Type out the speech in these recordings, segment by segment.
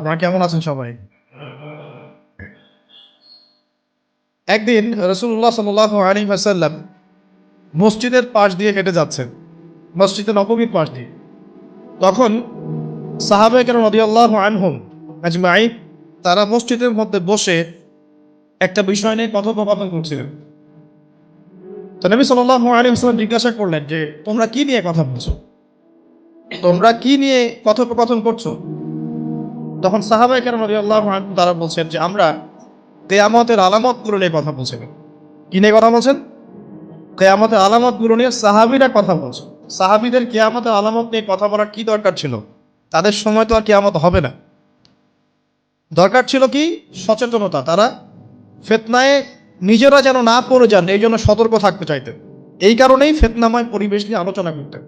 আপনারা কেমন আছেন সবাই? একদিন রসুল্লাহ সাল আলী আসাল্লাম মসজিদের পাশ দিয়ে হেঁটে যাচ্ছেন। মসজিদের নবমীর পাশ দিয়ে। তখন সাহাবে কেন রদিয়াল্লাহ আনহুম আজমাই তারা মসজিদের মধ্যে বসে একটা বিষয় নিয়ে কথোপকথন করছিলেন। তো নবী সাল্লাহ আলী আসলাম জিজ্ঞাসা করলেন যে, তোমরা কি নিয়ে কথা বলছো? তোমরা কি নিয়ে কথোপকথন করছ? তখন সাহাবাই কেন আল্লাহ তারা বলছেন যে আমরা কেয়ামতের আলামতগুলো নিয়ে কথা বলছেন কি নিয়ে কথা বলছেন? কেয়ামতের আলামতগুলো নিয়ে সাহাবিরা কথা বলছে। সাহাবিদের কেয়ামতের আলামত নিয়ে কথা বলার কি দরকার ছিল? তাদের সময় তো আর কেয়ামত হবে না। দরকার ছিল কি? সচেতনতা। তারা ফেতনায় নিজেরা যেন না পড়ে যান, এই জন্য সতর্ক থাকতে চাইতেন। এই কারণেই ফেতনাময় পরিবেশ নিয়ে আলোচনা করতেন।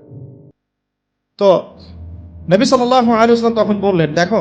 তো নবী সাল্লাহ আলিয়াল্লাম তখন বললেন, দেখো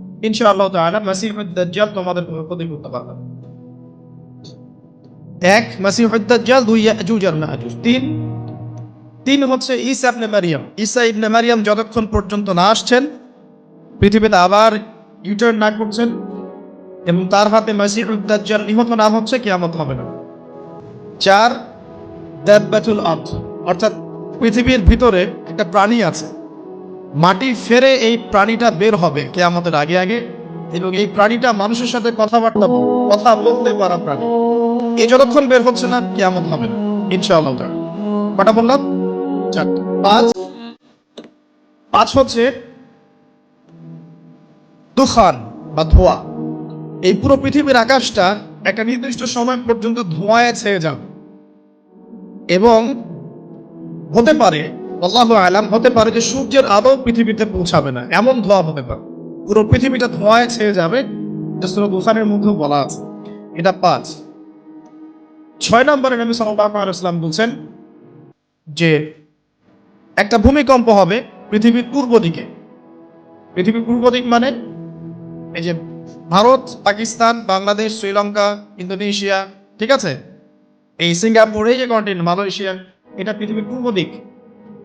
এক দুই তিন তিন হচ্ছে যতক্ষণ পর্যন্ত না আসছেন, পৃথিবীতে আবার ইউটার্ন না করছেন এবং তার হাতে মাসিহুদ দাজ্জাল নিহত না হচ্ছে, কিয়ামত হবে না। চার অর্থাৎ পৃথিবীর ভিতরে একটা প্রাণী আছে। মাটি ফেরে এই প্রাণীটা বের হবে কে আমাদের আগে আগে এবং এই প্রাণীটা মানুষের সাথে কথাবার্তা, কথা বলতে পারা প্রাণী। এই যতক্ষণ বের হচ্ছে না, কেয়ামত হবে ইনশাআল্লাহ কটা বললাম? পাঁচ। পাঁচ হচ্ছে দুখান বা ধোয়া। এই পুরো পৃথিবীর আকাশটা একটা নির্দিষ্ট সময় পর্যন্ত ধোঁয়ায় ছেয়ে যাবে। এবং হতে পারে আল্লাহ আলাম হতে পারে যে সূর্যের আলো পৃথিবীতে পৌঁছাবে না। এমন ধোঁয়া হতে পারে। পুরো পৃথিবীটা ধোঁয়ায় ছেয়ে যাবে দুখানের মধ্যেও বলা আছে। এটা পাঁচ। ছয় নম্বরে নবী আলাইহি বলছেন যে, একটা ভূমিকম্প হবে পৃথিবীর পূর্ব দিকে। পৃথিবীর পূর্ব দিক মানে এই যে ভারত, পাকিস্তান, বাংলাদেশ, শ্রীলঙ্কা, ইন্দোনেশিয়া, ঠিক আছে? এই সিঙ্গাপুর, এই যে কন্টিনেন্ট মালয়েশিয়া, এটা পৃথিবীর পূর্ব দিক।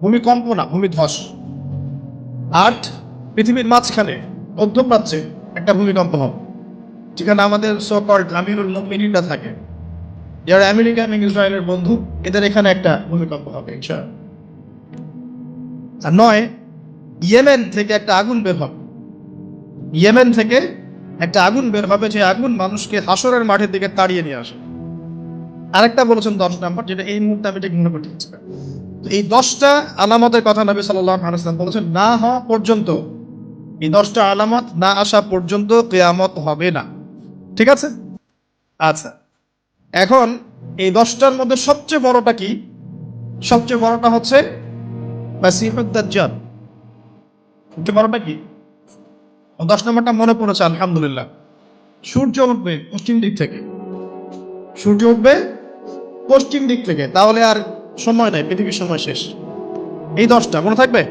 ভূমিকম্প না ভূমি ধস আট, পৃথিবীর মাঝখানে মধ্যপ্রাচ্যে একটা ভূমিকম্প হবে যেখানে আমাদের সকল আমিরুল মিনিটা থাকে। যারা আমেরিকা এবং ইসরায়েলের বন্ধু, এদের এখানে একটা ভূমিকম্প হবে। আর নয়, ইয়েমেন থেকে একটা আগুন বের হবে। ইয়েমেন থেকে একটা আগুন বের হবে, যে আগুন মানুষকে হাসরের মাঠের দিকে তাড়িয়ে নিয়ে আসে। আরেকটা বলেছেন দশ নাম্বার, যেটা এই মুহূর্তে আমি ঠিক মনে করতে পারছি তো এই দশটা আলামতের কথা নবী সাল্লাহ বলেছেন, না হওয়া পর্যন্ত, এই দশটা আলামত না আসা পর্যন্ত কেয়ামত হবে না। ঠিক আছে? আচ্ছা। এখন এই দশটার মধ্যে সবচেয়ে বড়টা কি? সবচেয়ে বড়টা হচ্ছে সবচেয়ে বড়টা কি? দশ নম্বরটা মনে পড়েছে, আলহামদুলিল্লাহ। সূর্য উঠবে পশ্চিম দিক থেকে। সূর্য উঠবে পশ্চিম দিক থেকে, তাহলে আর সময় নাই, পৃথিবীর সময় শেষ। এই দশটা, মনে থাকবে?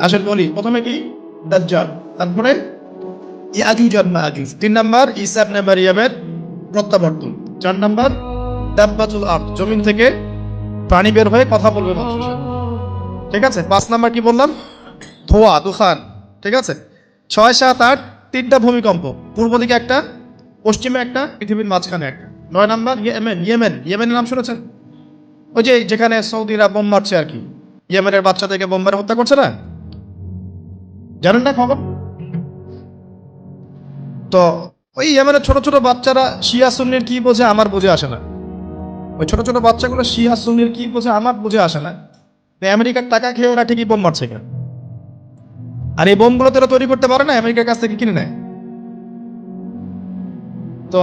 আসেন বলি, প্রথমে কি? দাজ্জাল, তারপরে ইয়াজুজ আর মাজুজ তিন নাম্বার ইসাব ইবনে মারিয়ামের প্রত্যাবর্তন। চার নাম্বার, দাব্বাতুল আরদ, জমিন থেকে প্রাণী বের হয়ে কথা বলবে ঠিক আছে? পাঁচ নাম্বার কি বললাম? ধোয়া, তুফান। ঠিক আছে? ছয়, সাত, আট, তিনটা ভূমিকম্প। পূর্ব দিকে একটা, পশ্চিমে একটা, পৃথিবীর মাঝখানে একটা। নয় নাম্বার? ইয়েমেন ইয়েমেন, ইয়েমেনের নাম শুনেছেন? ওই যে যেখানে সৌদিরা বোম মারছে আর কি। ইয়েমেনের বাচ্চাদেরকে বোম মেরে হত্যা করছে না? জানেন না খবর? তো ওই ইয়েমেনের ছোট ছোট বাচ্চারা শিয়া সুন্নির কি বোঝে আমার বুঝে আসে না। ওই ছোট ছোট বাচ্চাগুলো শিয়া সুন্নির কি বোঝে আমার বুঝে আসে না। আমেরিকার টাকা খেয়ে ওরা ঠিকই বোম মারছে কেন? আর এই বোমগুলো তো তৈরি করতে পারে না? আমেরিকার কাছ থেকে কিনে নেয়। তো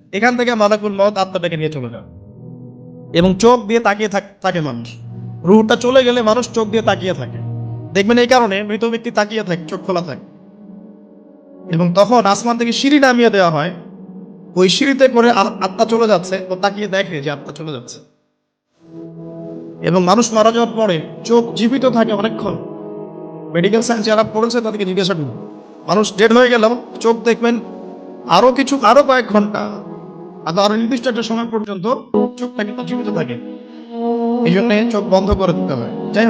এখান থেকে মালাকুল মত আত্মাটাকে নিয়ে চলে যায়। এবং চোখ দিয়ে তাকিয়ে থাক- মানুষ। রুহটা চলে গেলে মানুষ চোখ দিয়ে তাকিয়ে থাকে। দেখবেন এই কারণে মৃত ব্যক্তি তাকিয়ে থাকে, চোখ খোলা থাকে। এবং তখন আসমান থেকে সিঁড়ি নামিয়ে দেওয়া হয়। ওই সিঁড়িতে করে আত্মা চলে যাচ্ছে তো তাকিয়ে দেখে যে আত্মা চলে যাচ্ছে। এবং মানুষ মারা যাওয়ার পরে চোখ জীবিত থাকে অনেকক্ষণ। মেডিকেল সায়েন্স যারা পড়েছে তাদেরকে জিজ্ঞাসা করুন। মানুষ ডেড হয়ে গেল, চোখ দেখবেন আরও কিছু আরও কয়েক ঘণ্টা আর নির্দিষ্ট একটা সময় পর্যন্ত চোখটা কিন্তু জীবিত থাকে। এই জন্য চোখ বন্ধ করে দিতে হয়। যাই